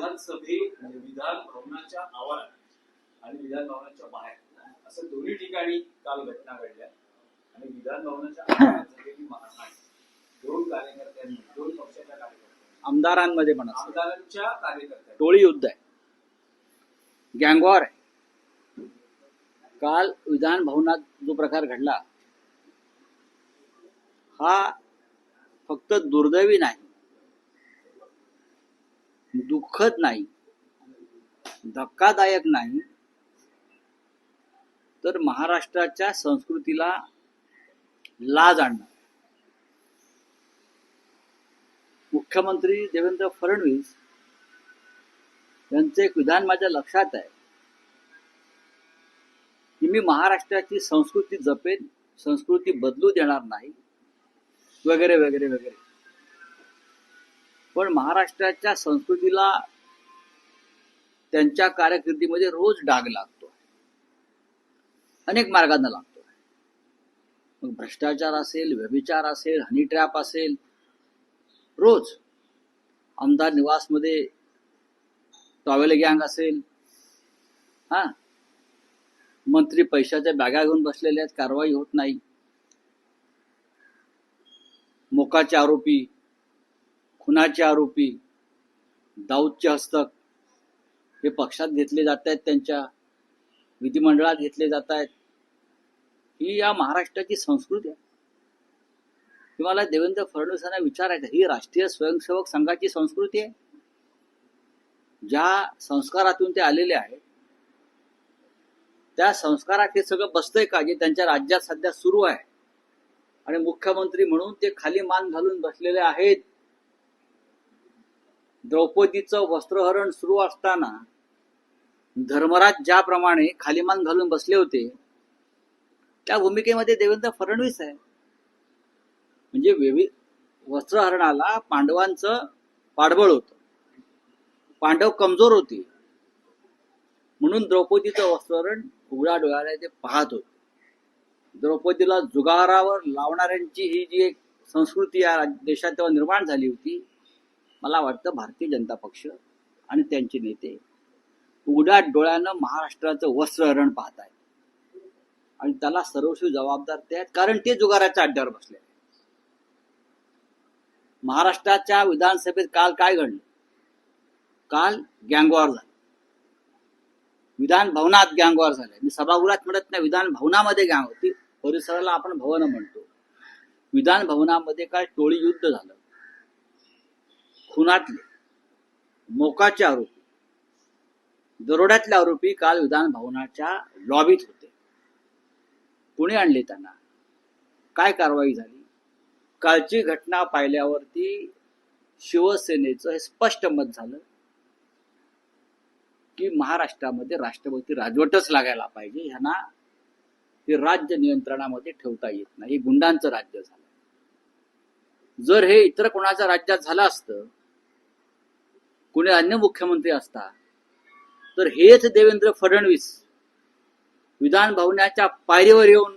विधानसभे विधान भवनाच्या आवारात आणि विधान भवनाच्या बाहेर. असं दोन्ही ठिकाणी काल घटना घडल्या. आणि विधान भवनाच्या आवारात झालेली मारहाण दोन कार्यकर्त्यांनी दोन पक्षाच्या कार्यकर्त्यांनी. आमदारांमध्ये पण असं आमदारांच्या कार्यकर्त्यांनी. टोळी युद्ध आहे. गँगवॉर आहे. काल विधान भवनात जो प्रकार घडला हा फक्त दुर्दैवी नाही. दुःखद नाही धक्कादायक नाही तर महाराष्ट्राच्या संस्कृतीला लाज आणणार. मुख्यमंत्री देवेंद्र फडणवीस यांचं एक विधान माझ्या लक्षात आहे. की मी महाराष्ट्राची संस्कृती जपेन संस्कृती बदलू देणार नाही वगैरे वगैरे वगैरे. पण महाराष्ट्राच्या संस्कृतीला त्यांच्या कारकिर्दीमध्ये रोज डाग लागतो. अनेक मार्गांना लागतो. मग भ्रष्टाचार असेल व्यभिचार असेल हनी ट्रॅप असेल रोज आमदार निवासमध्ये टॉवेल गँग असेल हा? मंत्री पैशाच्या बॅगा घेऊन बसलेल्या आहेत कारवाई होत नाही. मोकाचे आरोपी खुनाचे आरोपी दाऊदचे हस्तक हे पक्षात घेतले जात आहेत त्यांच्या विधिमंडळात घेतले जात आहेत. ही या महाराष्ट्राची संस्कृती आहे. तुम्हाला देवेंद्र फडणवीसांना विचारायचं ही राष्ट्रीय स्वयंसेवक संघाची संस्कृती आहे. ज्या संस्कारातून ते आलेले आहेत त्या संस्कारात हे सगळं बसतंय का? जे त्यांच्या राज्यात सध्या सुरू आहे. आणि मुख्यमंत्री म्हणून ते खाली मान घालून बसलेले आहेत. द्रौपदीचं वस्त्रहरण सुरू असताना धर्मराज ज्याप्रमाणे खालीमान घालून बसले होते त्या भूमिकेमध्ये देवेंद्र फडणवीस आहे. म्हणजे विविध वस्त्रहरणाला पांडवांचं पाठबळ होत. पांडव कमजोर होते. म्हणून द्रौपदीचं वस्त्रहरण उघड्या डोळ्याला ते पाहत होते. द्रौपदीला जुगारावर लावणाऱ्यांची ही जी एक संस्कृती या देशात तेव्हा निर्माण झाली होती मला वाटतं भारतीय जनता पक्ष आणि त्यांचे नेते उघड्या डोळ्यानं महाराष्ट्राचं वस्त्रहरण पाहत आहेत. आणि त्याला सर्वस्वी जबाबदार ते आहेत कारण ते जुगाराच्या अड्ड्यावर बसले महाराष्ट्राच्या विधानसभेत काल काय घडलं? काल गँगवार झालं. विधान भवनात गँगवार झाले. मी सभागृहात म्हणत नाही विधान भवनामध्ये गँग होती. परिसराला आपण भवन म्हणतो. विधान भवनामध्ये काय टोळी युद्ध झालं. खुनातले मोकाचे आरोपी. दरोड्यातले आरोपी काल विधान भवनाच्या लॉबीत होते. पुणे आणले त्यांना? काय कारवाई झाली? कालची घटना पाहिल्यावरती शिवसेनेचं हे स्पष्ट मत झालं की महाराष्ट्रामध्ये राष्ट्रपती राजवटच लागायला पाहिजे. ह्यांना हे राज्य नियंत्रणामध्ये ठेवता येत नाही. हे गुंडांचं राज्य झालं. जर हे इतर कोणाच्या राज्यात झालं असतं कोणी अन्य मुख्यमंत्री असता तर हेच देवेंद्र फडणवीस विधान भवनाच्या पायरीवर येऊन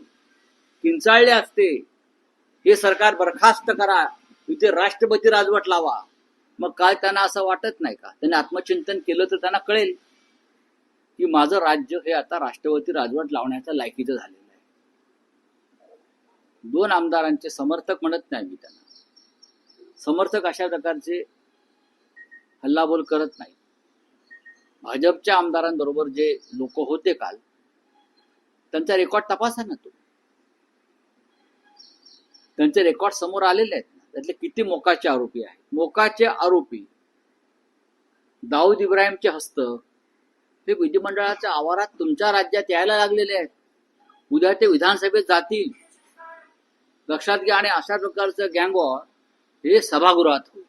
किंचाळले असते हे सरकार बरखास्त करा इथे राष्ट्रपती राजवट लावा. मग काय त्यांना असं वाटत नाही का? त्यांनी आत्मचिंतन केलं तर त्यांना कळेल की माझं राज्य हे आता राष्ट्रपती राजवट लावण्याच्या लायकीचं झालेलं आहे. दोन आमदारांचे समर्थक म्हणत नाही मी त्यांना. समर्थक अशा प्रकारचे हल्लाबोल करत नाही. भाजपच्या आमदारांबरोबर जे लोक होते काल त्यांचा रेकॉर्ड तपासा ना तो त्यांचे रेकॉर्ड समोर आलेले आहेत ना. त्यातले किती मोकाचे आरोपी आहेत. मोकाचे आरोपी दाऊद इब्राहिमचे हस्त हे विधिमंडळाच्या आवारात तुमच्या राज्यात यायला लागलेले आहेत. उद्या ते विधानसभेत जातील. लक्षात घ्या आणि अशा प्रकारचं गँगवॉर हे सभागृहात होईल.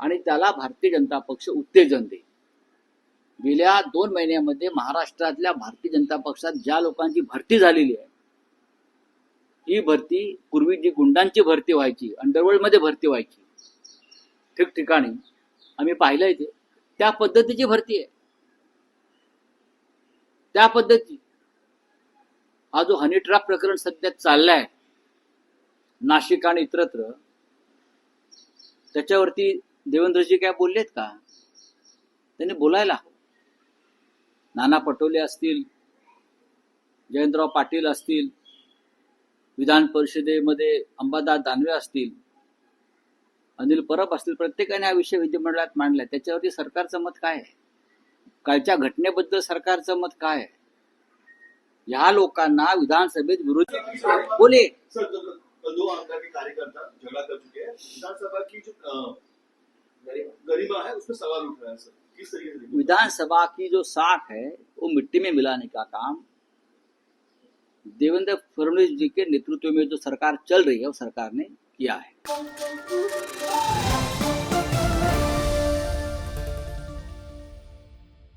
आणि त्याला भारतीय जनता पक्ष उत्तेजन देईल. गेल्या दोन महिन्यामध्ये महाराष्ट्रातल्या भारतीय जनता पक्षात ज्या लोकांची भरती झालेली आहे ही भरती पूर्वी जी गुंडांची भरती व्हायची अंडरवर्ल्डमध्ये भरती व्हायची ठिकठिकाणी आम्ही पाहिलंय ते त्या पद्धतीची भरती आहे. त्या पद्धती हा जो हनी ट्रॅप प्रकरण सध्या चाललाय नाशिक आणि इतरत्र त्याच्यावरती देवेंद्रजी काय बोललेत का? त्यांनी बोलायला नाना पटोले असतील जयंतराव पाटील असतील विधान परिषदेमध्ये अंबादास दानवे असतील अनिल परब असतील प्रत्येकाने हा विषय विधिमंडळात मांडला त्याच्यावरती सरकारचं मत काय आहे? कालच्या घटनेबद्दल सरकारचं मत काय आहे? लोकांना विधानसभेत विरोधी बोले. सर दो, दो कार्यकर्ता झगड़ा कर चुके हैं विधानसभा की जो गरिमा। है, उसमें सवाल उठ रहा है सर। किस तरीके से विधानसभा की जो साख है, वो मिट्टी में मिलाने का काम देवेंद्र फडणवीस जी के नेतृत्व में जो सरकार चल रही है, वो सरकार ने किया है।